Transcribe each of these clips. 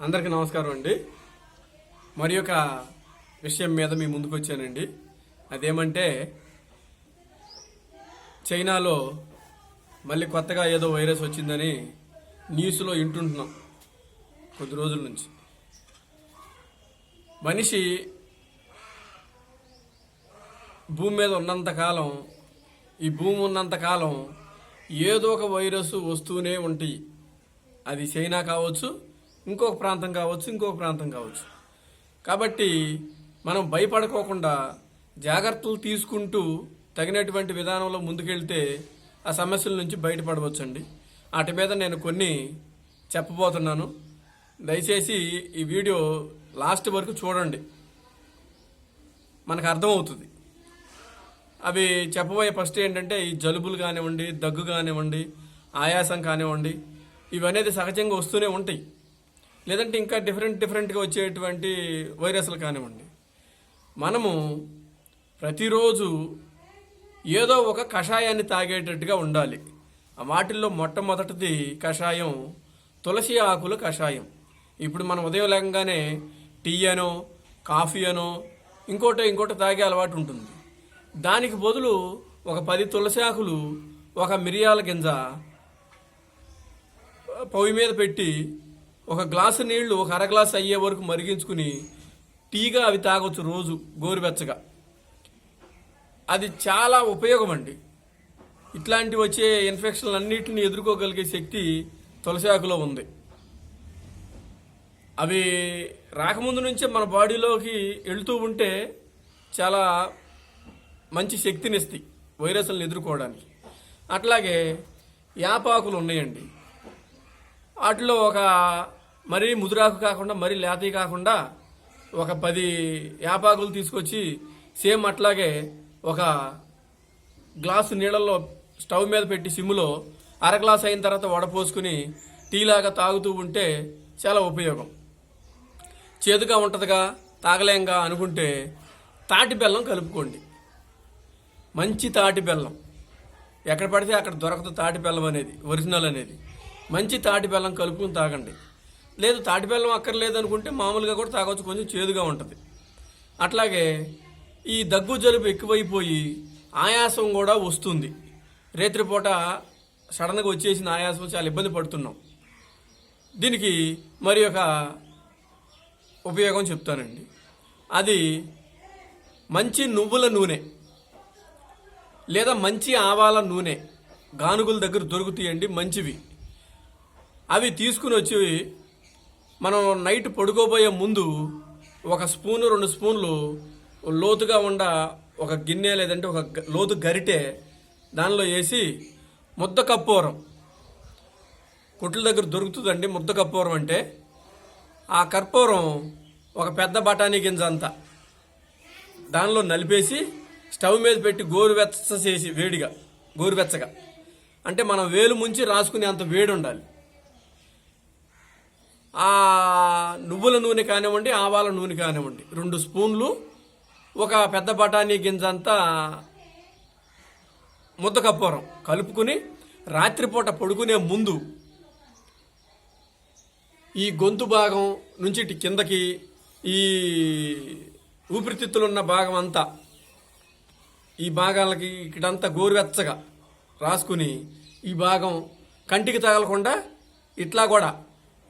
అందరికీ నమస్కారం అండి. మరి ఒక విషయం మీద మీ ముందుకు వచ్చానండి. అదేమంటే చైనాలో మళ్ళీ కొత్తగా ఏదో వైరస్ వచ్చిందని న్యూస్లో వింటుంటున్నాం కొద్ది రోజుల నుంచి. మనిషి భూమి మీద ఉన్నంత కాలం ఈ భూమి ఉన్నంత కాలం ఏదో ఒక వైరస్ వస్తూనే ఉంటాయి అది చైనా కావచ్చు ఇంకొక ప్రాంతం కావచ్చు ఇంకొక ప్రాంతం కావచ్చు. కాబట్టి మనం భయపడకోకుండా జాగ్రత్తలు తీసుకుంటూ తగినటువంటి విధానంలో ముందుకెళ్తే ఆ సమస్యల నుంచి బయటపడవచ్చండి. వాటి మీద నేను కొన్ని చెప్పబోతున్నాను. దయచేసి ఈ వీడియో లాస్ట్ వరకు చూడండి. మనకు అర్థమవుతుంది. అవి చెప్పబోయే ఫస్ట్ ఏంటంటే ఈ జలుబులు కానివ్వండి దగ్గు కానివ్వండి ఆయాసం కానివ్వండి ఇవి అనేది సహజంగా వస్తూనే ఉంటాయి. లేదంటే ఇంకా డిఫరెంట్ డిఫరెంట్గా వచ్చేటువంటి వైరస్లు కానివ్వండి. మనము ప్రతిరోజు ఏదో ఒక కషాయాన్ని తాగేటట్టుగా ఉండాలి. ఆ వాటిల్లో మొట్టమొదటిది కషాయం తులసి ఆకుల కషాయం. ఇప్పుడు మనం ఉదయం లేకంగానే టీ అనో కాఫీ అనో ఇంకోటో ఇంకోటో తాగే అలవాటు ఉంటుంది. దానికి బదులు ఒక పది తులసి ఆకులు ఒక మిరియాల గింజ పొయ్యి మీద పెట్టి ఒక గ్లాసు నీళ్ళు ఒక అర గ్లాసు అయ్యే వరకు మరిగించుకుని టీగా అవి తాగొచ్చు రోజు గోరువెచ్చగా. అది చాలా ఉపయోగం అండి ఇట్లాంటి వచ్చే ఇన్ఫెక్షన్లు అన్నింటిని ఎదుర్కోగలిగే శక్తి తులసి ఆకులో ఉంది. అవి రాకముందు నుంచే మన బాడీలోకి వెళుతూ ఉంటే చాలా మంచి శక్తినిస్తాయి వైరస్లను ఎదుర్కోవడానికి. అట్లాగే యాపాకులు ఉన్నాయండి. వాటిలో ఒక మరీ ముదురాకు కాకుండా మరీ లేతవి కాకుండా ఒక పది యాపాకులు తీసుకొచ్చి సేమ్ అట్లాగే ఒక గ్లాసు నీళ్ళల్లో స్టవ్ మీద పెట్టి సిమ్లో అర గ్లాస్ అయిన తర్వాత వడపోసుకుని టీలాగా తాగుతూ ఉంటే చాలా ఉపయోగం. చేదుగా ఉంటుందిగా తాగలేంగా అనుకుంటే తాటి బెల్లం కలుపుకోండి. మంచి తాటి బెల్లం. ఎక్కడ పడితే అక్కడ దొరకదు తాటి బెల్లం అనేది ఒరిజినల్ అనేది. మంచి తాటి బెల్లం కలుపుకుని తాగండి. లేదు తాటిబెల్లం అక్కర్లేదు అనుకుంటే మామూలుగా కూడా తాగొచ్చు కొంచెం చేదుగా ఉంటుంది. అట్లాగే ఈ దగ్గు జలుబు ఎక్కువైపోయి ఆయాసం కూడా వస్తుంది. రేత్రిపూట సడన్గా వచ్చేసిన ఆయాసం చాలా ఇబ్బంది పడుతున్నాం. దీనికి మరి ఒక ఉపయోగం చెప్తానండి. అది మంచి నువ్వుల నూనె లేదా మంచి ఆవాల నూనె గానుగుల దగ్గర దొరుకుతాయండి మంచివి. అవి తీసుకుని వచ్చి మనం నైట్ పడుకోబోయే ముందు ఒక స్పూను రెండు స్పూన్లు లోతుగా ఉండ ఒక గిన్నె లేదంటే ఒక లోతు గరిటె దానిలో వేసి ముద్ద కప్పూరం కుట్ల దగ్గర దొరుకుతుందండి ముద్ద కప్పూరం అంటే. ఆ కర్పూరం ఒక పెద్ద బఠానీ గింజ అంతా దానిలో నలిపేసి స్టవ్ మీద పెట్టి గోరువెచ్చ చేసి వేడిగా గోరువెచ్చగా. అంటే మనం వేలు ముంచి రాసుకునే అంత వేడి ఉండాలి ఆ నువ్వుల నూనె కానివ్వండి ఆవాల నూనె కానివ్వండి. రెండు స్పూన్లు ఒక పెద్ద బఠానీ గింజ అంతా ముద్ద కప్పూరం కలుపుకుని రాత్రిపూట పడుకునే ముందు ఈ గొంతు భాగం నుంచి ఇటు కిందకి ఈ ఊపిరితిత్తులున్న భాగం అంతా ఈ భాగాలకి ఇక్కడంతా గోరువెచ్చగా రాసుకుని ఈ భాగం కంటికి తగలకుండా ఇట్లా కూడా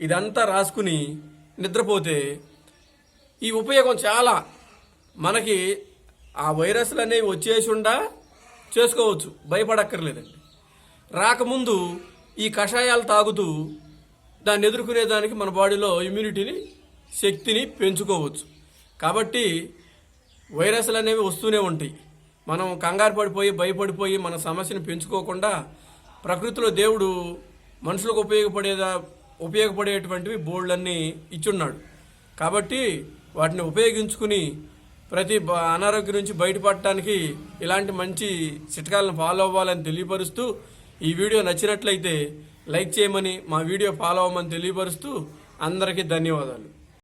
ఇదంతా రాసుకుని నిద్రపోతే ఈ ఉపయోగం చాలా. మనకి ఆ వైరస్లు అనేవి వచ్చేసిండా చేసుకోవచ్చు. భయపడక్కర్లేదండి. రాకముందు ఈ కషాయాలు తాగుతూ దాన్ని ఎదుర్కొనేదానికి మన బాడీలో ఇమ్యూనిటీని శక్తిని పెంచుకోవచ్చు. కాబట్టి వైరస్లు అనేవి వస్తూనే ఉంటాయి. మనం కంగారు పడిపోయి భయపడిపోయి మన సమస్యను పెంచుకోకుండా ప్రకృతిలో దేవుడు మనుషులకు ఉపయోగపడేదా ఉపయోగపడేటువంటివి బోర్డులన్నీ ఇచ్చున్నాడు. కాబట్టి వాటిని ఉపయోగించుకుని ప్రతి బ- అనారోగ్యం నుంచి బయటపడటానికి ఇలాంటి మంచి చిట్కాలను ఫాలో అవ్వాలని తెలియపరుస్తూ ఈ వీడియో నచ్చినట్లయితే లైక్ చేయమని మా వీడియో ఫాలో అవ్వమని తెలియపరుస్తూ అందరికీ ధన్యవాదాలు.